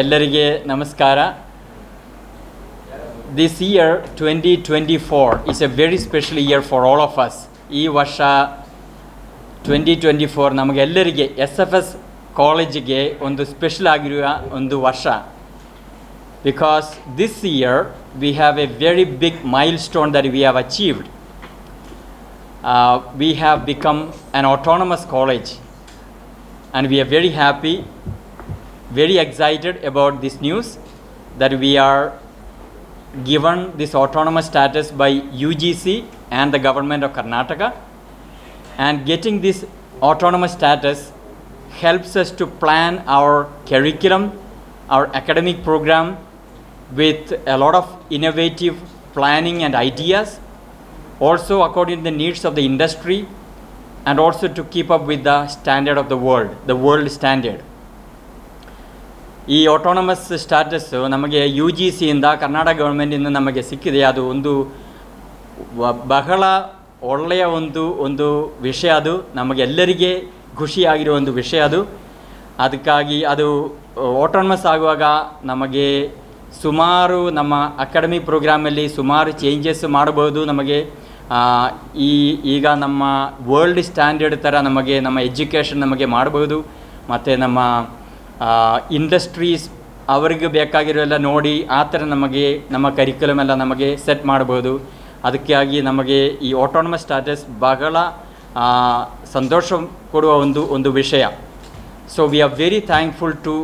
ಎಲ್ಲರಿಗೆ ನಮಸ್ಕಾರ. This year twenty twenty four is a very special year for all of us ಈ ವರ್ಷ twenty twenty four ನಮಗೆಲ್ಲರಿಗೆ S F S ಕಾಲೇಜಿಗೆ ಒಂದು ಸ್ಪೆಷಲ್ ಆಗಿರುವ ಒಂದು ವರ್ಷ. Because this year we have a very big milestone that we have achieved we have become an autonomous college and we are very happy, very excited about this news that we are given this autonomous status by UGC and the government of Karnataka. And getting this autonomous status helps us to plan our curriculum, our academic program with a lot of innovative planning and ideas, also according to the needs of the industry and also to keep up with the standard of the world, the world standard. ಈ autonomous status ನಮಗೆ U G ಸಿಯಿಂದ Karnataka ಗೌರ್ಮೆಂಟಿಂದ ನಮಗೆ ಸಿಕ್ಕಿದೆ. ಅದು ಒಂದು ಬಹಳ ಒಳ್ಳೆಯ ಒಂದು ಒಂದು ವಿಷಯ ಅದು. ನಮಗೆಲ್ಲರಿಗೆ ಖುಷಿಯಾಗಿರೋ ಒಂದು ವಿಷಯ ಅದು. ಅದಕ್ಕಾಗಿ ಅದು ಆಟೋನಮಸ್ ಆಗುವಾಗ ನಮಗೆ ಸುಮಾರು ನಮ್ಮ ಅಕಾಡೆಮಿ ಪ್ರೋಗ್ರಾಮಲ್ಲಿ ಸುಮಾರು ಚೇಂಜಸ್ ಮಾಡಬಹುದು. ನಮಗೆ ಈ, ಈಗ ನಮ್ಮ ವರ್ಲ್ಡ್ ಸ್ಟ್ಯಾಂಡರ್ಡ್ ಥರ ನಮಗೆ, ನಮ್ಮ ಎಜುಕೇಷನ್ ನಮಗೆ ಮಾಡಬಹುದು. ಮತ್ತು ನಮ್ಮ ಇಂಡಸ್ಟ್ರೀಸ್ ಅವರಿಗೆ ಬೇಕಾಗಿರೋ ಎಲ್ಲ ನೋಡಿ ಆ ಥರ ನಮಗೆ ನಮ್ಮ ಕರಿಕ್ಯುಲಮ್ ಎಲ್ಲ ನಮಗೆ ಸೆಟ್ ಮಾಡ್ಬೋದು ಅದಕ್ಕಾಗಿ ನಮಗೆ ಈ ಆಟೋನಮಸ್ ಸ್ಟಾಟಸ್ ಬಹಳ ಸಂತೋಷ ಕೊಡುವ ಒಂದು ಒಂದು ವಿಷಯ so we are very thankful to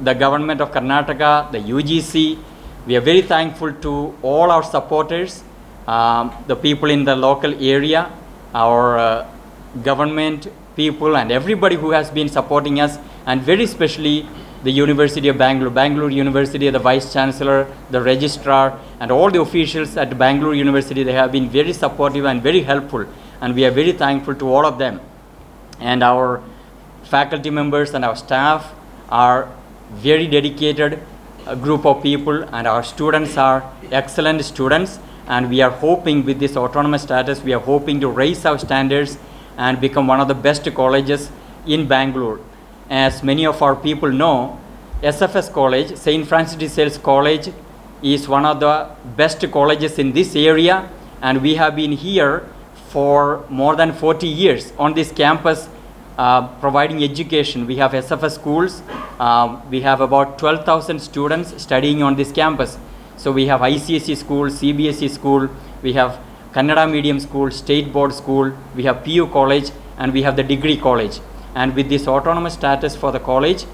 the government of Karnataka, the UGC. We are very thankful to all our supporters, um, the people in the local area, our uh, government people, and everybody who has been supporting us, and very especially the University of Bangalore, Bangalore University, the Vice Chancellor, the Registrar, and all the officials at Bangalore University. They have been very supportive and very helpful, and we are very thankful to all of them and our faculty members and our staff are very dedicated group of people and our students are excellent students and we are hoping with this autonomous status we are hoping to raise our standards and become one of the best colleges in Bangalore as many of our people know SFS college St Francis de Sales college is one of the best colleges in this area and we have been here for more than 40 years on this campus uh, providing education. We have SFS schools. Um, we have about 12,000 students studying on this campus. So we have ICSE school, CBSE school, we have Kannada medium school, state board school, we have PU college, and we have the degree college. And with this autonomous status for the college,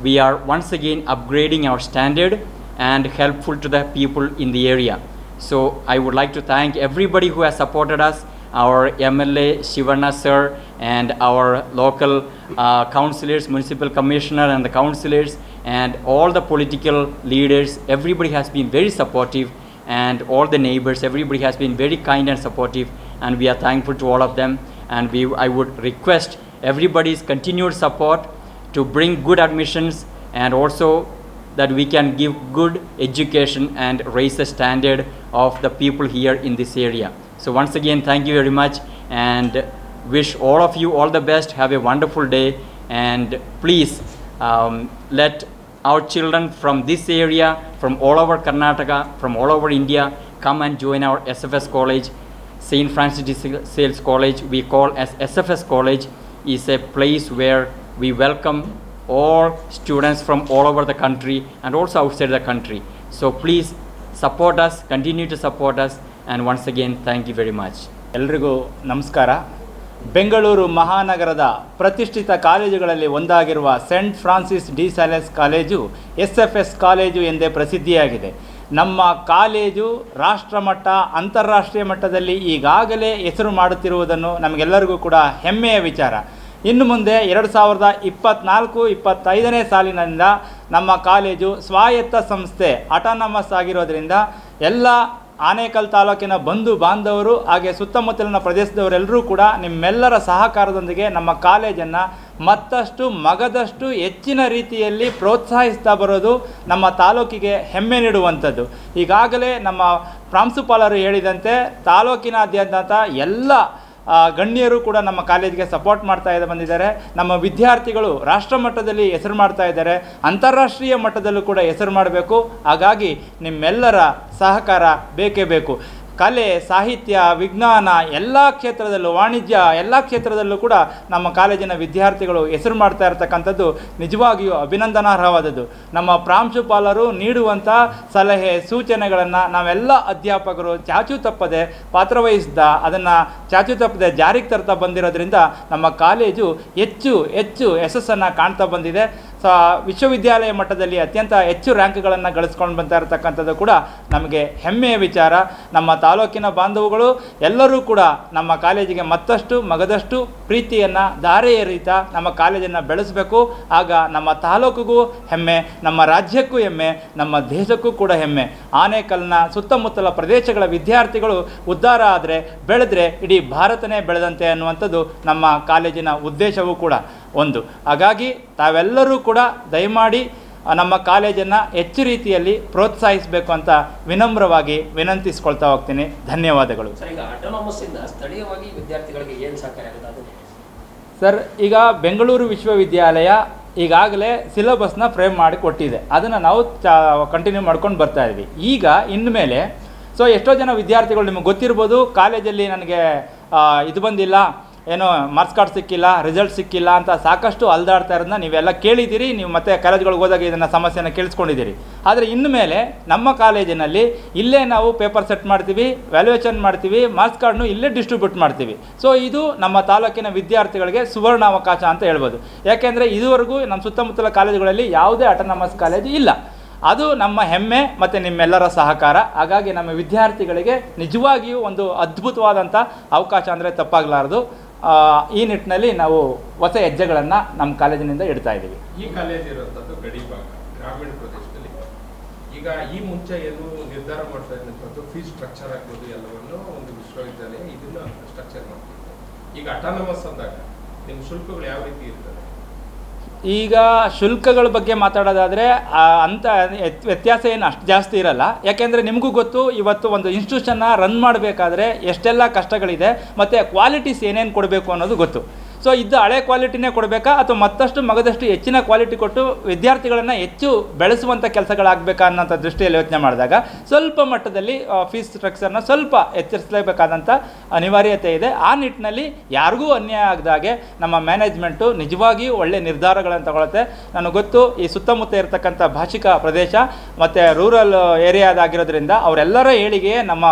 we are once again upgrading our standard and helpful to the people in the area. So I would like to thank everybody who has supported us, our MLA Shivanna sir and our local uh, councillors, municipal commissioner and the councillors and all the political leaders. Everybody has been very supportive and all the neighbors, everybody has been very kind and supportive and we are thankful to all of them. And we, I would request everybody's continued support to bring good admissions and also that we can give good education and raise the standard of the people here in this area. So once again, thank you very much and wish all of you all the best. Have a wonderful day and please um, let our children from this area, from all over Karnataka, from all over India, come and join our SFS college. St. Francis de Sales College, we call as SFS College, is a place where we welcome all students from all over the country and also outside the country. So please support us, continue to support us, and once again, thank you very much. ಎಲ್ರಿಗೂ ನಮಸ್ಕಾರ ಬೆಂಗಳೂರು ಮಹಾನಗರದ ಪ್ರತಿಷ್ಠಿತ ಕಾಲೇಜುಗಳಲ್ಲಿ ಒಂದಾಗಿರುವ Saint Francis de Sales college S F S college ಎಂದೇ ಪ್ರಸಿದ್ಧಿಯಾಗಿದೆ ನಮ್ಮ college ರಾಷ್ಟ್ರಮಟ್ಟ, ಅಂತಾರಾಷ್ಟ್ರೀಯ ಮಟ್ಟದಲ್ಲಿ ಈಗಾಗಲೇ ಹೆಸರು ಮಾಡುತ್ತಿರುವುದನ್ನು ನಮಗೆಲ್ಲರಿಗೂ ಕೂಡ ಹೆಮ್ಮೆಯ ವಿಚಾರ. ಇನ್ನು ಮುಂದೆ ಎರಡು ಸಾವಿರದ ಇಪ್ಪತ್ನಾಲ್ಕು, ಇಪ್ಪತ್ತೈದನೇ ಸಾಲಿನಿಂದ ನಮ್ಮ ಕಾಲೇಜು ಸ್ವಾಯತ್ತ ಸಂಸ್ಥೆ ಅಟಾನಮಸ್ ಆಗಿರೋದರಿಂದ ಎಲ್ಲ ಆನೇಕಲ್ ತಾಲೂಕಿನ ಬಂಧು ಬಾಂಧವರು ಹಾಗೆ ಸುತ್ತಮುತ್ತಲಿನ ಪ್ರದೇಶದವರೆಲ್ಲರೂ ಕೂಡ ನಿಮ್ಮೆಲ್ಲರ ಸಹಕಾರದೊಂದಿಗೆ ನಮ್ಮ ಕಾಲೇಜನ್ನು ಮತ್ತಷ್ಟು ಮಗದಷ್ಟು ಹೆಚ್ಚಿನ ರೀತಿಯಲ್ಲಿ ಪ್ರೋತ್ಸಾಹಿಸ್ತಾ ಬರೋದು ನಮ್ಮ ತಾಲೂಕಿಗೆ ಹೆಮ್ಮೆ ನೀಡುವಂಥದ್ದು. ಈಗಾಗಲೇ ನಮ್ಮ ಪ್ರಾಂಶುಪಾಲರು ಹೇಳಿದಂತೆ ತಾಲೂಕಿನಾದ್ಯಂತ ಎಲ್ಲ ಗಣ್ಯರು ಕೂಡ ನಮ್ಮ ಕಾಲೇಜಿಗೆ ಸಪೋರ್ಟ್ ಮಾಡ್ತಾ ಇದ್ದ ಬಂದಿದ್ದಾರೆ. ನಮ್ಮ ವಿದ್ಯಾರ್ಥಿಗಳು ರಾಷ್ಟ್ರ ಮಟ್ಟದಲ್ಲಿ ಹೆಸರು ಮಾಡ್ತಾ ಇದ್ದಾರೆ. ಅಂತಾರಾಷ್ಟ್ರೀಯ ಮಟ್ಟದಲ್ಲೂ ಕೂಡ ಹೆಸರು ಮಾಡಬೇಕು. ಹಾಗಾಗಿ ನಿಮ್ಮೆಲ್ಲರ ಸಹಕಾರ ಬೇಕೇ ಬೇಕು. ಕಲೆ, ಸಾಹಿತ್ಯ, ವಿಜ್ಞಾನ ಎಲ್ಲ ಕ್ಷೇತ್ರದಲ್ಲೂ, ವಾಣಿಜ್ಯ ಎಲ್ಲ ಕ್ಷೇತ್ರದಲ್ಲೂ ಕೂಡ ನಮ್ಮ ಕಾಲೇಜಿನ ವಿದ್ಯಾರ್ಥಿಗಳು ಹೆಸರು ಮಾಡ್ತಾ ಇರತಕ್ಕಂಥದ್ದು ನಿಜವಾಗಿಯೂ ಅಭಿನಂದನಾರ್ಹವಾದದ್ದು. ನಮ್ಮ ಪ್ರಾಂಶುಪಾಲರು ನೀಡುವಂಥ ಸಲಹೆ, ಸೂಚನೆಗಳನ್ನು ನಾವೆಲ್ಲ ಅಧ್ಯಾಪಕರು ಚಾಚು ತಪ್ಪದೆ ಪಾತ್ರವಹಿಸಿದ ಅದನ್ನು ಚಾಚು ತಪ್ಪದೆ ಜಾರಿಗೆ ತರ್ತಾ ಬಂದಿರೋದ್ರಿಂದ ನಮ್ಮ ಕಾಲೇಜು ಹೆಚ್ಚು ಹೆಚ್ಚು ಯಶಸ್ಸನ್ನು ಕಾಣ್ತಾ ಬಂದಿದೆ. ಸ ವಿಶ್ವವಿದ್ಯಾಲಯ ಮಟ್ಟದಲ್ಲಿ ಅತ್ಯಂತ ಹೆಚ್ಚು ರ್ಯಾಂಕ್ಗಳನ್ನು ಗಳಿಸ್ಕೊಂಡು ಬರ್ತಾ ಇರತಕ್ಕಂಥದ್ದು ಕೂಡ ನಮಗೆ ಹೆಮ್ಮೆಯ ವಿಚಾರ. ನಮ್ಮ ತಾಲೂಕಿನ ಬಾಂಧವಗಳು ಎಲ್ಲರೂ ಕೂಡ ನಮ್ಮ ಕಾಲೇಜಿಗೆ ಮತ್ತಷ್ಟು ಮಗದಷ್ಟು ಪ್ರೀತಿಯನ್ನು ದಾರೆ ರೀತ ನಮ್ಮ ಕಾಲೇಜನ್ನು ಬೆಳೆಸಬೇಕು. ಆಗ ನಮ್ಮ ತಾಲೂಕಿಗೂ ಹೆಮ್ಮೆ, ನಮ್ಮ ರಾಜ್ಯಕ್ಕೂ ಹೆಮ್ಮೆ, ನಮ್ಮ ದೇಶಕ್ಕೂ ಕೂಡ ಹೆಮ್ಮೆ. ಆನೇಕಲ್ನ ಸುತ್ತಮುತ್ತಲ ಪ್ರದೇಶಗಳ ವಿದ್ಯಾರ್ಥಿಗಳು ಉದ್ಧಾರ ಆದರೆ, ಬೆಳೆದ್ರೆ ಇಡೀ ಭಾರತನೇ ಬೆಳೆದಂತೆ ಅನ್ನುವಂಥದ್ದು ನಮ್ಮ ಕಾಲೇಜಿನ ಉದ್ದೇಶವೂ ಕೂಡ. ಒಂದು. ಹಾಗಾಗಿ ತಾವೆಲ್ಲರೂ ಕೂಡ ದಯಮಾಡಿ ನಮ್ಮ ಕಾಲೇಜನ್ನು ಹೆಚ್ಚು ರೀತಿಯಲ್ಲಿ ಪ್ರೋತ್ಸಾಹಿಸಬೇಕು ಅಂತ ವಿನಮ್ರವಾಗಿ ವಿನಂತಿಸ್ಕೊಳ್ತಾ ಹೋಗ್ತೀನಿ. ಧನ್ಯವಾದಗಳು. ಸ್ಥಳೀಯವಾಗಿ ವಿದ್ಯಾರ್ಥಿಗಳಿಗೆ ಏನು ಸಹಕಾರಿ ಸರ್ ಈಗ ಬೆಂಗಳೂರು ವಿಶ್ವವಿದ್ಯಾಲಯ ಈಗಾಗಲೇ ಸಿಲೆಬಸ್ನ ಫ್ರೇಮ್ ಮಾಡಿ ಕೊಟ್ಟಿದೆ. ಅದನ್ನು ನಾವು ಚ ಕಂಟಿನ್ಯೂ ಮಾಡ್ಕೊಂಡು ಬರ್ತಾ ಇದ್ವಿ. ಈಗ ಇನ್ಮೇಲೆ ಸೊ ಎಷ್ಟೋ ಜನ ವಿದ್ಯಾರ್ಥಿಗಳು ನಿಮಗೆ ಗೊತ್ತಿರ್ಬೋದು ಕಾಲೇಜಲ್ಲಿ ನನಗೆ ಇದು ಬಂದಿಲ್ಲ ಏನೋ ಮಾರ್ಕ್ಸ್ ಕಾರ್ಡ್ ಸಿಕ್ಕಿಲ್ಲ ರಿಸಲ್ಟ್ ಸಿಕ್ಕಿಲ್ಲ ಅಂತ ಸಾಕಷ್ಟು ಅಲ್ದಾಡ್ತಾ ಇರೋದನ್ನ ನೀವೆಲ್ಲ ಕೇಳಿದ್ದೀರಿ, ನೀವು ಮತ್ತೆ ಕಾಲೇಜ್ಗಳಿಗೆ ಹೋದಾಗ ಇದನ್ನು ಸಮಸ್ಯೆನ ಕೇಳಿಸ್ಕೊಂಡಿದ್ದೀರಿ. ಆದರೆ ಇನ್ನು ಮೇಲೆ ನಮ್ಮ ಕಾಲೇಜಿನಲ್ಲಿ ಇಲ್ಲೇ ನಾವು ಪೇಪರ್ ಸೆಟ್ ಮಾಡ್ತೀವಿ ವ್ಯಾಲ್ಯೂಯೇಷನ್ ಮಾಡ್ತೀವಿ ಮಾರ್ಕ್ಸ್ ಕಾರ್ಡ್ನು ಇಲ್ಲೇ ಡಿಸ್ಟ್ರಿಬ್ಯೂಟ್ ಮಾಡ್ತೀವಿ. ಸೊ ಇದು ನಮ್ಮ ತಾಲೂಕಿನ ವಿದ್ಯಾರ್ಥಿಗಳಿಗೆ ಸುವರ್ಣ ಅವಕಾಶ ಅಂತ ಹೇಳ್ಬೋದು. ಯಾಕೆಂದರೆ ಇದುವರೆಗೂ ನಮ್ಮ ಸುತ್ತಮುತ್ತಲ ಕಾಲೇಜುಗಳಲ್ಲಿ ಯಾವುದೇ ಆಟೋನಮಸ್ ಕಾಲೇಜು ಇಲ್ಲ. ಅದು ನಮ್ಮ ಹೆಮ್ಮೆ ಮತ್ತು ನಿಮ್ಮೆಲ್ಲರ ಸಹಕಾರ. ಹಾಗಾಗಿ ನಮ್ಮ ವಿದ್ಯಾರ್ಥಿಗಳಿಗೆ ನಿಜವಾಗಿಯೂ ಒಂದು ಅದ್ಭುತವಾದಂಥ ಅವಕಾಶ ಅಂದರೆ ತಪ್ಪಾಗಲಾರದು. ಈ ನಿಟ್ಟಿನಲ್ಲಿ ನಾವು ಹೊಸ ಹೆಜ್ಜೆಗಳನ್ನು ನಮ್ಮ ಕಾಲೇಜಿನಿಂದ ಇಡ್ತಾ ಇದ್ದೀವಿ. ಈ ಕಾಲೇಜ್ ಇರುವಂಥದ್ದು ಗಡಿ ಭಾಗ, ಗ್ರಾಮೀಣ ಪ್ರದೇಶದಲ್ಲಿ. ಈಗ ಈ ಮುಂಚೆ ಏನು ನಿರ್ಧಾರ ಮಾಡ್ತಾ ಇದ್ದಂಥದ್ದು ಫೀಸ್ ಸ್ಟ್ರಕ್ಚರ್ ಆಗ್ಬೋದು, ಎಲ್ಲವನ್ನು ಒಂದು ವಿಶ್ವವಿದ್ಯಾಲಯ ಇದನ್ನ ಸ್ಟ್ರಕ್ಚರ್ ಮಾಡ್ತಿತ್ತು. ಈಗ ಅಟಾನಮಸ್ ಅಂದಾಗ, ನಿಮ್ಮ ಶುಲ್ಕಗಳು ಯಾವ ರೀತಿ ಇರ್ತದೆ? ಈಗ ಶುಲ್ಕಗಳ ಬಗ್ಗೆ ಮಾತಾಡೋದಾದರೆ ಅಂತ ವ್ಯತ್ಯಾಸ ಏನು ಅಷ್ಟು ಜಾಸ್ತಿ ಇರಲ್ಲ. ಯಾಕೆಂದರೆ ನಿಮಗೂ ಗೊತ್ತು, ಇವತ್ತು ಒಂದು ಇನ್ಸ್ಟಿಟ್ಯೂಷನ್ನ ರನ್ ಮಾಡಬೇಕಾದ್ರೆ ಎಷ್ಟೆಲ್ಲ ಕಷ್ಟಗಳಿದೆ, ಮತ್ತು ಕ್ವಾಲಿಟೀಸ್ ಏನೇನು ಕೊಡಬೇಕು ಅನ್ನೋದು ಗೊತ್ತು. ಸೊ ಇದ್ದ ಹಳೆ ಕ್ವಾಲಿಟಿನೇ ಕೊಡಬೇಕಾ? ಅಥವಾ ಮತ್ತಷ್ಟು ಮಗದಷ್ಟು ಹೆಚ್ಚಿನ ಕ್ವಾಲಿಟಿ ಕೊಟ್ಟು ವಿದ್ಯಾರ್ಥಿಗಳನ್ನು ಹೆಚ್ಚು ಬೆಳೆಸುವಂಥ ಕೆಲಸಗಳಾಗಬೇಕಾ ಅನ್ನೋಂಥ ದೃಷ್ಟಿಯಲ್ಲಿ ಯೋಚನೆ ಮಾಡಿದಾಗ, ಸ್ವಲ್ಪ ಮಟ್ಟದಲ್ಲಿ ಫೀಸ್ ಸ್ಟ್ರಕ್ಚರ್ನ ಸ್ವಲ್ಪ ಎಚ್ಚರಿಸಲೇಬೇಕಾದಂಥ ಅನಿವಾರ್ಯತೆ ಇದೆ. ಆ ನಿಟ್ಟಿನಲ್ಲಿ ಯಾರಿಗೂ ಅನ್ಯಾಯ ಆಗದಾಗೆ ನಮ್ಮ ಮ್ಯಾನೇಜ್ಮೆಂಟು ನಿಜವಾಗಿಯೂ ಒಳ್ಳೆ ನಿರ್ಧಾರಗಳನ್ನು ತಗೊಳುತ್ತೆ. ನನಗೆ ಗೊತ್ತು, ಈ ಸುತ್ತಮುತ್ತ ಇರತಕ್ಕಂಥ ಭಾಷಿಕ ಪ್ರದೇಶ ಮತ್ತು ರೂರಲ್ ಏರಿಯಾದಾಗಿರೋದ್ರಿಂದ ಅವರೆಲ್ಲರ ಏಳಿಗೆ ನಮ್ಮ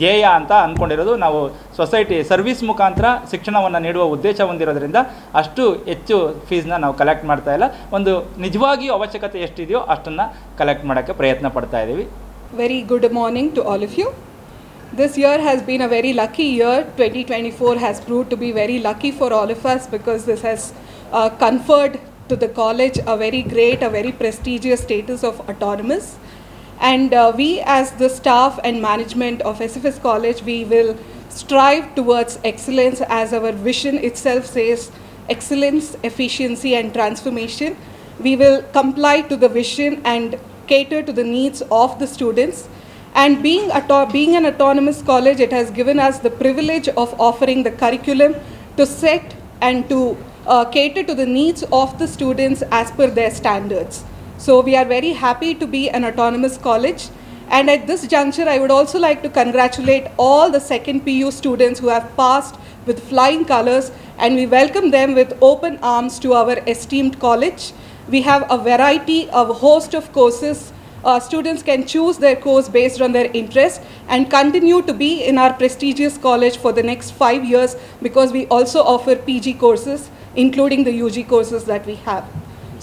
ಧ್ಯೇಯ ಅಂತ ಅಂದ್ಕೊಂಡಿರೋದು ನಾವು ಸೊಸೈಟಿ ಸರ್ವಿಸ್ ಮುಖಾಂತರ ಶಿಕ್ಷಣವನ್ನು ನೀಡುವ ಉದ್ದೇಶ ಹೊಂದಿರೋದ್ರಿಂದ ಅಷ್ಟು ಹೆಚ್ಚು ಫೀಸ್ನ ನಾವು ಕಲೆಕ್ಟ್ ಮಾಡ್ತಾ ಇಲ್ಲ ಒಂದು ನಿಜವಾಗಿಯೂ ಅವಶ್ಯಕತೆ ಎಷ್ಟಿದೆಯೋ ಅಷ್ಟನ್ನು ಕಲೆಕ್ಟ್ ಮಾಡೋಕ್ಕೆ ಪ್ರಯತ್ನ ಪಡ್ತಾ ಇದ್ದೀವಿ very good morning to all of you This year has been a very lucky year. 2024 has proved to be very lucky for all of us because this has uh, conferred to the college a very great, a very prestigious status of autonomous. And uh, we, as the staff and management of SFS College, we will strive towards excellence as our vision itself says excellence, efficiency, and transformation. We will comply to the vision and cater to the needs of the students. And being, being an autonomous college, it has given us the privilege of offering the curriculum to set and to uh, cater to the needs of the students as per their standards. So we are very happy to be an autonomous college. And at this juncture, I would also like to congratulate all the second PU students who have passed with flying colors, and we welcome them with open arms to our esteemed college. We have a variety of host of courses. Uh, students can choose their course based on their interest and continue to be in our prestigious college for the next five years because we also offer PG courses, including the UG courses that we have.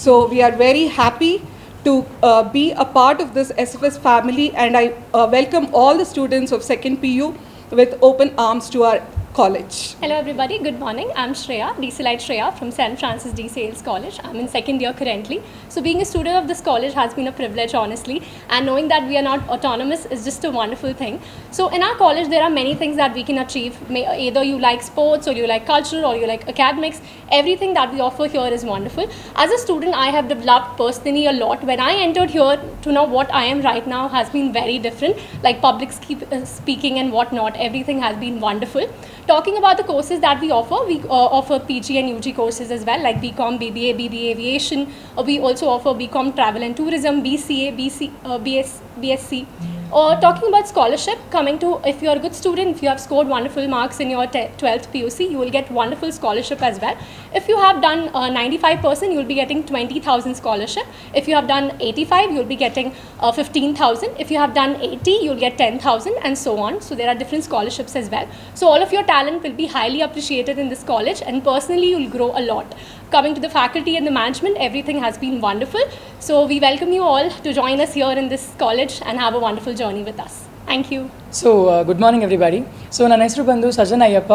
So we are very happy to uh, be a part of this SFS family, and I uh, welcome all the students of second PU with open arms to our college. Hello everybody, good morning. I'm Shreya, DC Light Shreya from St. Francis D. Sales College. I'm in second year currently. So being a student of this college has been a privilege honestly and knowing that we are not autonomous is just a wonderful thing. So in our college there are many things that we can achieve. Either you like sports or you like culture or you like academics, everything that we offer here is wonderful. As a student I have developed personally a lot. When I entered here to know what I am right now has been very different like public uh, speaking and whatnot, everything has been wonderful. Talking about the courses that we offer, we uh, offer PG and UG courses as well, like BCom, BBA, BBA Aviation. Uh, we also offer BCom Travel and Tourism, BCA, BC, uh, BS, BSc. Or talking about scholarship, coming to if you're a good student, if you have scored wonderful marks in your te- 12th PUC, you will get wonderful scholarship as well. If you have done uh, 95%, you'll be getting 20,000 scholarship. If you have done 85, you'll be getting uh, 15,000. If you have done 80, you'll get 10,000 and so on. So there are different scholarships as well. So all of your talent will be highly appreciated in this college and personally you'll grow a lot. Coming to the faculty and the management, everything has been wonderful. So we welcome you all to join us here in this college and have a wonderful journey with us. Thank you. So good morning everybody so ನನ್ನ ಹೆಸರು ಬಂದು Sajan Ayyappa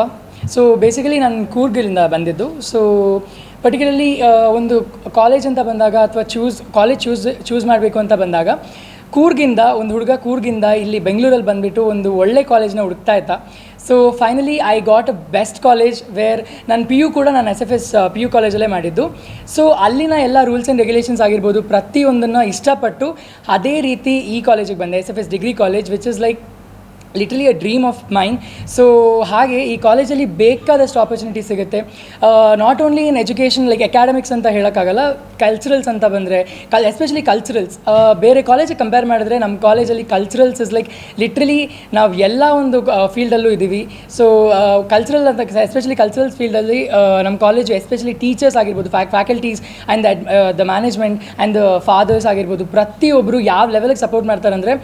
so basically ನಾನು ಕೂರ್ಗಿಲಿಂದ ಬಂದಿದ್ದು so particularly ಒಂದು college ಅಂತ ಬಂದಾಗ ಅಥವಾ choose college choose choose ಮಾಡಬೇಕು ಅಂತ ಬಂದಾಗ ಕೂರ್ಗಿಂದ ಒಂದು ಹುಡುಗ ಕೂರ್ಗಿಂದ ಇಲ್ಲಿ ಬೆಂಗಳೂರಲ್ಲಿ ಬಂದುಬಿಟ್ಟು ಒಂದು ಒಳ್ಳೆ ಕಾಲೇಜ್ನ ಹುಡುಕ್ತಾ ಇದ್ದ so finally I got a best college where ನನ್ನ ಪಿ ಯು ಕೂಡ ನಾನು S F S P U ಕಾಲೇಜಲ್ಲೇ ಮಾಡಿದ್ದು. ಸೊ ಅಲ್ಲಿನ ಎಲ್ಲ ರೂಲ್ಸ್ ಆ್ಯಂಡ್ ರೆಗ್ಯುಲೇಷನ್ಸ್ ಆಗಿರ್ಬೋದು, ಪ್ರತಿಯೊಂದನ್ನು ಇಷ್ಟಪಟ್ಟು ಅದೇ ರೀತಿ ಈ ಕಾಲೇಜಿಗೆ ಬಂದೆ S F S degree college which is like literally a dream of mind so ಹಾಗೆ ಈ ಕಾಲೇಜಲ್ಲಿ ಬೇಕಾದಷ್ಟು ಆಪರ್ಚುನಿಟಿ ಸಿಗುತ್ತೆ. Not only in education like academics ಅಂತ ಹೇಳೋಕ್ಕಾಗಲ್ಲ ಕಲ್ಚರಲ್ಸ್ ಅಂತ ಬಂದರೆ ಕಲ್ ಎಸ್ಪೆಷಲಿ ಕಲ್ಚರಲ್ಸ್ ಬೇರೆ ಕಾಲೇಜಿಗೆ ಕಂಪೇರ್ ಮಾಡಿದ್ರೆ ನಮ್ಮ ಕಾಲೇಜಲ್ಲಿ ಕಲ್ಚರಲ್ಸ್ ಇಸ್ ಲೈಕ್ ಲಿಟ್ರಲಿ ನಾವು ಎಲ್ಲ ಒಂದು ಫೀಲ್ಡಲ್ಲೂ ಇದ್ದೀವಿ. ಸೊ ಕಲ್ಚರಲ್ ಅಂತ ಎಸ್ಪೆಷಲಿ ಕಲ್ಚರಲ್ಸ್ ಫೀಲ್ಡಲ್ಲಿ ನಮ್ಮ ಕಾಲೇಜು ಎಸ್ಪೆಷಲಿ ಟೀಚರ್ಸ್ ಆಗಿರ್ಬೋದು fac faculties and the management and the fathers ಆಗಿರ್ಬೋದು ಪ್ರತಿಯೊಬ್ಬರು ಯಾವ ಲೆವೆಲ್ಗೆ ಸಪೋರ್ಟ್ ಮಾಡ್ತಾರೆ ಅಂದರೆ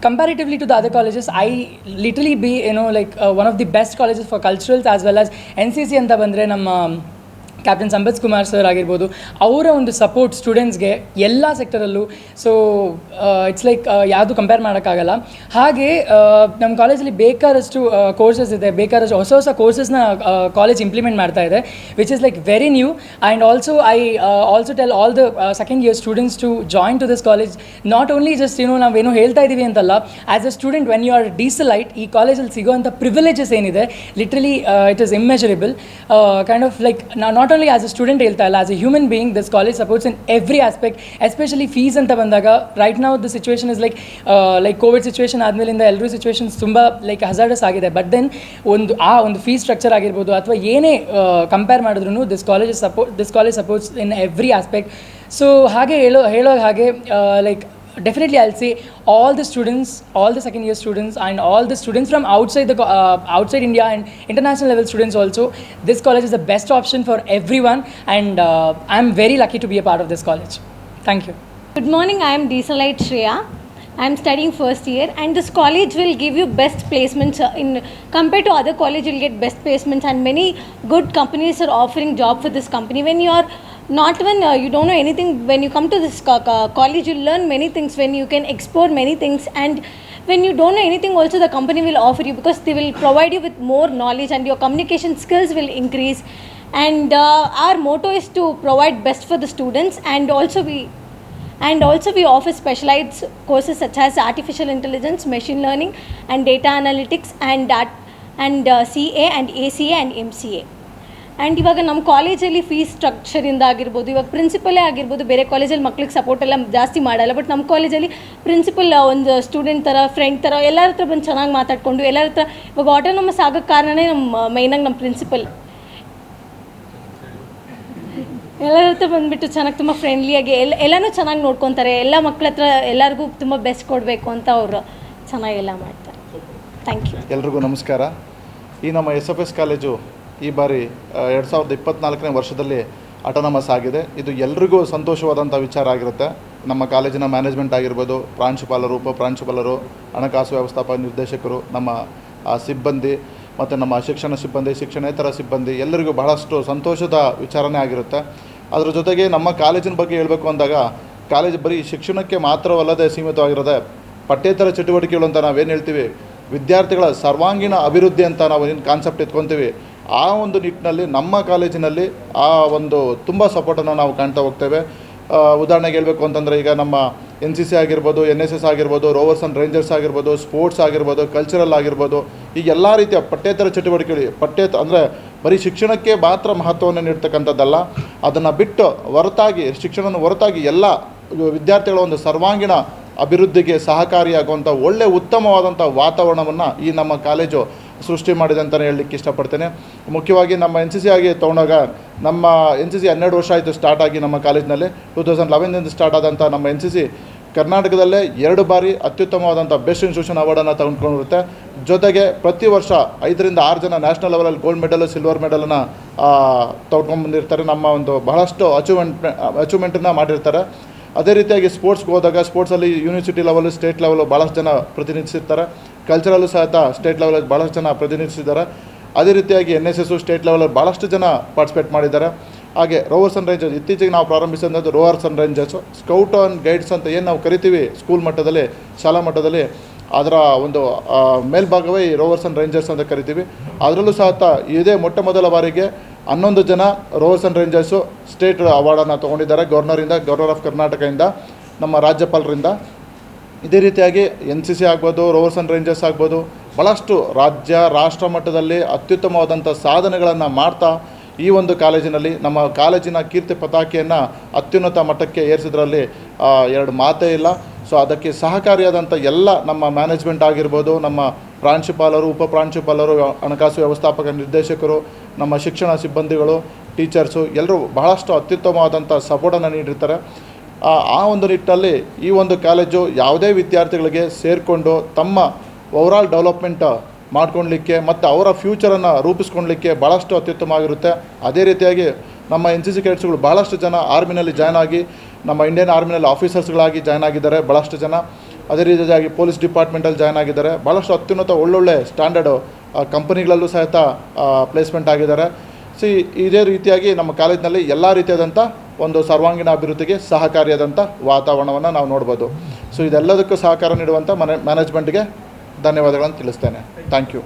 comparatively to the other colleges i literally be you know like uh, one of the best colleges for culturals as well as ncc ಅಂತ Bandre ನಮ್ಮ captain Sampath Kumar sir ಆಗಿರ್ಬೋದು, ಅವರ ಒಂದು ಸಪೋರ್ಟ್ ಸ್ಟೂಡೆಂಟ್ಸ್ಗೆ ಎಲ್ಲ ಸೆಕ್ಟರಲ್ಲೂ ಸೊ ಇಟ್ಸ್ ಲೈಕ್ ಯಾವುದು ಕಂಪೇರ್ ಮಾಡೋಕ್ಕಾಗಲ್ಲ. ಹಾಗೆ ನಮ್ಮ ಕಾಲೇಜಲ್ಲಿ ಬೇಕಾದಷ್ಟು ಕೋರ್ಸಸ್ ಇದೆ. ಬೇಕಾದಷ್ಟು ಹೊಸ ಹೊಸ ಕೋರ್ಸಸ್ನ ಕಾಲೇಜ್ ಇಂಪ್ಲಿಮೆಂಟ್ ಮಾಡ್ತಾ ಇದೆ which is like very new and also I also tell all the second year students to join to this college not only just ಏನು ನಾವೇನು ಹೇಳ್ತಾ ಇದ್ದೀವಿ ಅಂತಲ್ಲ as a student when you are delight ಈ ಕಾಲೇಜಲ್ಲಿ ಸಿಗೋವಂಥ ಪ್ರಿವಿಲೇಜಸ್ ಏನಿದೆ literally it is immeasurable kind of like not only as a student ಹೇಳ್ತಾ ಇಲ್ಲ as a human being this college supports in every aspect especially fees ಅಂತ ಬಂದಾಗ right ನಾವು the situation is like like Covid situation ಆದಮೇಲಿಂದ ಎಲ್ಲರೂ situations ತುಂಬ like hazardous ಆಗಿದೆ but then ಒಂದು ಆ ಒಂದು ಫೀಸ್ ಸ್ಟ್ರಕ್ಚರ್ ಆಗಿರ್ಬೋದು ಅಥವಾ ಏನೇ ಕಂಪೇರ್ ಮಾಡಿದ್ರು this college support this college supports in every aspect so ಹಾಗೆ ಹೇಳೋ ಹೇಳೋ ಹಾಗೆ like definitely i'll say all the students all the second year students and all the students from outside the uh, outside india and international level students also this college is the best option for everyone and uh, i'm very lucky to be a part of this college. Thank you. Good morning, I am Desalite Shreya. I am studying first year and this college will give you best placements uh, in compared to other college you'll get best placements and many good companies are offering job for this company. When you are not even uh, you don't know anything when you come to this co- co- college you learn many things when you can explore many things and when you don't know anything also the company will offer you because they will provide you with more knowledge and your communication skills will increase and uh, our motto is to provide best for the students and also we and also we offer specialized courses such as artificial intelligence machine learning and data analytics and that and uh, ca and aca and mca and ಇವಾಗ ನಮ್ಮ ಕಾಲೇಜಲ್ಲಿ fees ಸ್ಟ್ರಕ್ಚರಿಂದ ಆಗಿರ್ಬೋದು, ಇವಾಗ ಪ್ರಿನ್ಸಿಪಲೇ ಆಗಿರ್ಬೋದು, ಬೇರೆ ಕಾಲೇಜಲ್ಲಿ ಮಕ್ಳಿಗೆ support ಎಲ್ಲ ಜಾಸ್ತಿ ಮಾಡಲ್ಲ. ಬಟ್ ನಮ್ಮ ಕಾಲೇಜಲ್ಲಿ ಪ್ರಿನ್ಸಿಪಲ್ ಒಂದು ಸ್ಟೂಡೆಂಟ್ ಥರ ಫ್ರೆಂಡ್ ಥರ ಎಲ್ಲರ ಹತ್ರ ಬಂದು ಚೆನ್ನಾಗಿ ಮಾತಾಡಿಕೊಂಡು, ಎಲ್ಲರ ಹತ್ರ ಇವಾಗ ಆಟೋನಮಸ್ ಆಗೋಕ್ಕೆ ಕಾರಣನೇ ನಮ್ಮ ಮೈನಾಗಿ ನಮ್ಮ ಪ್ರಿನ್ಸಿಪಲ್ ಎಲ್ಲರ ಹತ್ರ ಬಂದುಬಿಟ್ಟು ಚೆನ್ನಾಗಿ ತುಂಬ ಫ್ರೆಂಡ್ಲಿಯಾಗಿ ಎಲ್ಲ ಎಲ್ಲನೂ ಚೆನ್ನಾಗಿ ನೋಡ್ಕೊತಾರೆ. ಎಲ್ಲ ಮಕ್ಳ ಹತ್ರ ಎಲ್ಲರಿಗೂ ತುಂಬ ಬೆಸ್ಟ್ ಕೊಡಬೇಕು ಅಂತ ಅವರು ಚೆನ್ನಾಗೆಲ್ಲ ಮಾಡ್ತಾರೆ. ಥ್ಯಾಂಕ್ ಯು ಎಲ್ರಿಗೂ ನಮಸ್ಕಾರ. ಈ ನಮ್ಮ ಎಸ್ ಎಫ್ ಎಸ್ ಕಾಲೇಜು ಈ ಬಾರಿ ಎರಡು ಸಾವಿರದ ಇಪ್ಪತ್ತ್ನಾಲ್ಕನೇ ವರ್ಷದಲ್ಲಿ ಅಟೋನಮಸ್ ಆಗಿದೆ. ಇದು ಎಲ್ರಿಗೂ ಸಂತೋಷವಾದಂಥ ವಿಚಾರ ಆಗಿರುತ್ತೆ. ನಮ್ಮ ಕಾಲೇಜಿನ ಮ್ಯಾನೇಜ್ಮೆಂಟ್ ಆಗಿರ್ಬೋದು ಪ್ರಾಂಶುಪಾಲರು ಉಪ ಪ್ರಾಂಶುಪಾಲರು, ಹಣಕಾಸು ವ್ಯವಸ್ಥಾಪಕ ನಿರ್ದೇಶಕರು, ನಮ್ಮ ಸಿಬ್ಬಂದಿ ಮತ್ತು ನಮ್ಮ ಶಿಕ್ಷಣ ಸಿಬ್ಬಂದಿ, ಶಿಕ್ಷಣೇತರ ಸಿಬ್ಬಂದಿ ಎಲ್ಲರಿಗೂ ಬಹಳಷ್ಟು ಸಂತೋಷದ ವಿಚಾರನೇ ಆಗಿರುತ್ತೆ. ಅದರ ಜೊತೆಗೆ ನಮ್ಮ ಕಾಲೇಜಿನ ಬಗ್ಗೆ ಹೇಳಬೇಕು ಅಂದಾಗ, ಕಾಲೇಜ್ ಬರೀ ಶಿಕ್ಷಣಕ್ಕೆ ಮಾತ್ರವಲ್ಲದೆ ಸೀಮಿತವಾಗಿರೋದೆ, ಪಠ್ಯೇತರ ಚಟುವಟಿಕೆಗಳು ಅಂತ ನಾವೇನು ಹೇಳ್ತೀವಿ, ವಿದ್ಯಾರ್ಥಿಗಳ ಸರ್ವಾಂಗೀಣ ಅಭಿವೃದ್ಧಿ ಅಂತ ನಾವು ಏನು ಕಾನ್ಸೆಪ್ಟ್ ಎತ್ಕೊತೀವಿ ಆ ಒಂದು ನಿಟ್ಟಿನಲ್ಲಿ, ನಮ್ಮ ಕಾಲೇಜಿನಲ್ಲಿ ಆ ಒಂದು ತುಂಬ ಸಪೋರ್ಟನ್ನು ನಾವು ಕಾಣ್ತಾ ಹೋಗ್ತೇವೆ. ಉದಾಹರಣೆಗೆ ಹೇಳಬೇಕು ಅಂತಂದರೆ ಈಗ ನಮ್ಮ ಎನ್ ಸಿ ಸಿ ಆಗಿರ್ಬೋದು ಎನ್ ಎಸ್ ಎಸ್ ಆಗಿರ್ಬೋದು ರೋವರ್ಸ್ ಆ್ಯಂಡ್ ರೇಂಜರ್ಸ್ ಆಗಿರ್ಬೋದು ಸ್ಪೋರ್ಟ್ಸ್ ಆಗಿರ್ಬೋದು ಕಲ್ಚರಲ್ ಆಗಿರ್ಬೋದು, ಈ ಎಲ್ಲ ರೀತಿಯ ಪಠ್ಯೇತರ ಚಟುವಟಿಕೆಗಳು, ಪಠ್ಯೇತ ಅಂದರೆ ಬರೀ ಶಿಕ್ಷಣಕ್ಕೆ ಮಾತ್ರ ಮಹತ್ವವನ್ನು ನೀಡ್ತಕ್ಕಂಥದ್ದಲ್ಲ, ಅದನ್ನು ಬಿಟ್ಟು ಹೊರತಾಗಿ, ಶಿಕ್ಷಣವನ್ನು ಹೊರತಾಗಿ ಎಲ್ಲ ವಿದ್ಯಾರ್ಥಿಗಳ ಒಂದು ಸರ್ವಾಂಗೀಣ ಅಭಿವೃದ್ಧಿಗೆ ಸಹಕಾರಿಯಾಗುವಂಥ ಒಳ್ಳೆ ಉತ್ತಮವಾದಂಥ ವಾತಾವರಣವನ್ನು ಈ ನಮ್ಮ ಕಾಲೇಜು ಸೃಷ್ಟಿ ಮಾಡಿದೆ ಅಂತಲೇ ಹೇಳಲಿಕ್ಕೆ ಇಷ್ಟಪಡ್ತೇನೆ. ಮುಖ್ಯವಾಗಿ ನಮ್ಮ ಎನ್ ಸಿ ಸಿ ಆಗಿ ತೊಗೊಂಡಾಗ ನಮ್ಮ ಎನ್ ಸಿ ಸಿ ಹನ್ನೆರಡು ವರ್ಷ ಆಯಿತು ಸ್ಟಾರ್ಟ್ ಆಗಿ ನಮ್ಮ ಕಾಲೇಜಿನಲ್ಲಿ. ಟೂ ತೌಸಂಡ್ ಲೆವೆನ್ನಿಂದ ಸ್ಟಾರ್ಟ್ ಆದಂಥ ನಮ್ಮ ಎನ್ ಸಿ ಸಿ ಕರ್ನಾಟಕದಲ್ಲೇ ಎರಡು ಬಾರಿ ಅತ್ಯುತ್ತಮವಾದಂಥ ಬೆಸ್ಟ್ ಇನ್ಸ್ಟಿಟ್ಯೂಷನ್ ಅವಾರ್ಡನ್ನು ತಗೊಂಡ್ಕೊಂಡಿರುತ್ತೆ. ಜೊತೆಗೆ ಪ್ರತಿ ವರ್ಷ ಐದರಿಂದ ಆರು ಜನ ನ್ಯಾಷನಲ್ ಲೆವೆಲಲ್ಲಿ ಗೋಲ್ಡ್ ಮೆಡಲು ಸಿಲ್ವರ್ ಮೆಡಲನ್ನು ತೊಗೊಂಡ್ಕೊಂಡ್ಬಂದಿರ್ತಾರೆ ಬಂದಿರ್ತಾರೆ. ನಮ್ಮ ಒಂದು ಬಹಳಷ್ಟು ಅಚೀವ್ಮೆಂಟ್ ಅಚೀವ್ಮೆಂಟನ್ನು ಮಾಡಿರ್ತಾರೆ. ಅದೇ ರೀತಿಯಾಗಿ ಸ್ಪೋರ್ಟ್ಸ್ಗೆ ಹೋದಾಗ ಸ್ಪೋರ್ಟ್ಸಲ್ಲಿ ಯೂನಿವರ್ಸಿಟಿ ಲೆವೆಲು ಸ್ಟೇಟ್ ಲೆವೆಲು ಭಾಳಷ್ಟು ಜನ ಪ್ರತಿನಿಧಿಸಿರ್ತಾರೆ. ಕಲ್ಚರಲ್ಲೂ ಸಹಿತ ಸ್ಟೇಟ್ ಲೆವೆಲಲ್ಲಿ ಭಾಳಷ್ಟು ಜನ ಪ್ರತಿನಿಧಿಸಿದ್ದಾರೆ. ಅದೇ ರೀತಿಯಾಗಿ ಎನ್ ಎಸ್ ಎಸ್ಸು ಸ್ಟೇಟ್ ಲೆವೆಲಲ್ಲಿ ಭಾಳಷ್ಟು ಜನ ಪಾರ್ಟಿಸಿಪೇಟ್ ಮಾಡಿದ್ದಾರೆ. ಹಾಗೆ ರೋವರ್ಸ್ ಅಂಡ್ ರೇಂಜರ್ಸ್ ಇತ್ತೀಚೆಗೆ ನಾವು ಪ್ರಾರಂಭಿಸಿದಂಥದ್ದು rovers and rangers scout and guides ಅಂತ ಏನು ನಾವು ಕರಿತೀವಿ ಸ್ಕೂಲ್ ಮಟ್ಟದಲ್ಲಿ, ಶಾಲಾ ಮಟ್ಟದಲ್ಲಿ, ಅದರ ಒಂದು ಮೇಲ್ಭಾಗವೇ ಈ ರೋವರ್ಸ್ ಆ್ಯಂಡ್ ರೇಂಜರ್ಸ್ ಅಂತ ಕರಿತೀವಿ. ಅದರಲ್ಲೂ ಸಹ ಇದೇ ಮೊಟ್ಟ ಮೊದಲ ಬಾರಿಗೆ ಹನ್ನೊಂದು ಜನ ರೋವರ್ಸ್ ಆ್ಯಂಡ್ ರೇಂಜರ್ಸು ಸ್ಟೇಟ್ ಅವಾರ್ಡನ್ನು ತೊಗೊಂಡಿದ್ದಾರೆ ಗವರ್ನರಿಂದ ಗವರ್ನರ್ ಆಫ್ ಕರ್ನಾಟಕದಿಂದ ನಮ್ಮ ರಾಜ್ಯಪಾಲರಿಂದ. ಇದೇ ರೀತಿಯಾಗಿ ಎನ್ ಸಿ ಸಿ ಆಗ್ಬೋದು ರೋವರ್ಸ್ ಆ್ಯಂಡ್ ರೇಂಜರ್ಸ್ ಆಗ್ಬೋದು ಭಾಳಷ್ಟು ರಾಜ್ಯ, ರಾಷ್ಟ್ರ ಮಟ್ಟದಲ್ಲಿ ಅತ್ಯುತ್ತಮವಾದಂಥ ಸಾಧನೆಗಳನ್ನು ಮಾಡ್ತಾ ಈ ಒಂದು ಕಾಲೇಜಿನಲ್ಲಿ ನಮ್ಮ ಕಾಲೇಜಿನ ಕೀರ್ತಿ ಪತಾಕೆಯನ್ನು ಅತ್ಯುನ್ನತ ಮಟ್ಟಕ್ಕೆ ಏರಿಸಿದ್ರಲ್ಲಿ ಎರಡು ಮಾತೇ ಇಲ್ಲ. ಸೊ ಅದಕ್ಕೆ ಸಹಕಾರಿಯಾದಂಥ ಎಲ್ಲ ನಮ್ಮ ಮ್ಯಾನೇಜ್ಮೆಂಟ್ ಆಗಿರ್ಬೋದು, ನಮ್ಮ ಪ್ರಾಂಶುಪಾಲರು, ಉಪ ಪ್ರಾಂಶುಪಾಲರು, ಹಣಕಾಸು ವ್ಯವಸ್ಥಾಪಕ ನಿರ್ದೇಶಕರು, ನಮ್ಮ ಶಿಕ್ಷಣ ಸಿಬ್ಬಂದಿಗಳು ಟೀಚರ್ಸು ಎಲ್ಲರೂ ಬಹಳಷ್ಟು ಅತ್ಯುತ್ತಮವಾದಂಥ ಸಪೋರ್ಟನ್ನು ನೀಡಿರ್ತಾರೆ. ಆ ಒಂದು ನಿಟ್ಟಲ್ಲಿ ಈ ಒಂದು ಕಾಲೇಜು ಯಾವುದೇ ವಿದ್ಯಾರ್ಥಿಗಳಿಗೆ ಸೇರಿಕೊಂಡು ತಮ್ಮ ಓವರಾಲ್ ಡೆವಲಪ್ಮೆಂಟ್ ಮಾಡ್ಕೊಳ್ಲಿಕ್ಕೆ ಮತ್ತು ಅವರ ಫ್ಯೂಚರನ್ನು ರೂಪಿಸ್ಕೊಳ್ಲಿಕ್ಕೆ ಭಾಳಷ್ಟು ಅತ್ಯುತ್ತಮವಾಗಿರುತ್ತೆ. ಅದೇ ರೀತಿಯಾಗಿ ನಮ್ಮ ಎನ್ ಸಿ ಸಿ ಕೆಡೆಟ್ಸ್ಗಳು ಭಾಳಷ್ಟು ಜನ ಆರ್ಮಿನಲ್ಲಿ ಜಾಯ್ನ್ ಆಗಿ, ನಮ್ಮ ಇಂಡಿಯನ್ ಆರ್ಮಿನಲ್ಲಿ ಆಫೀಸರ್ಸ್ಗಳಾಗಿ ಜಾಯ್ನ್ ಆಗಿದ್ದಾರೆ ಭಾಳಷ್ಟು ಜನ. ಅದೇ ರೀತಿಯಾಗಿ ಪೊಲೀಸ್ ಡಿಪಾರ್ಟ್ಮೆಂಟಲ್ಲಿ ಜಾಯ್ನ್ ಆಗಿದ್ದಾರೆ. ಭಾಳಷ್ಟು ಅತ್ಯುನ್ನತ ಒಳ್ಳೊಳ್ಳೆ ಸ್ಟ್ಯಾಂಡರ್ಡು ಕಂಪನಿಗಳಲ್ಲೂ ಸಹಿತ ಪ್ಲೇಸ್ಮೆಂಟ್ ಆಗಿದ್ದಾರೆ. ಸಿ ಇದೇ ರೀತಿಯಾಗಿ ನಮ್ಮ ಕಾಲೇಜಿನಲ್ಲಿ ಎಲ್ಲ ರೀತಿಯಾದಂಥ ಒಂದು ಸರ್ವಾಂಗೀಣ ಅಭಿವೃದ್ಧಿಗೆ ಸಹಕಾರಿಯಾದಂಥ ವಾತಾವರಣವನ್ನು ನಾವು ನೋಡ್ಬೋದು. ಸೊ ಇದೆಲ್ಲದಕ್ಕೂ ಸಹಕಾರ ನೀಡುವಂಥ ಮನೆ ಮ್ಯಾನೇಜ್ಮೆಂಟ್ಗೆ ಧನ್ಯವಾದಗಳನ್ನು ತಿಳಿಸ್ತೇನೆ. Thank you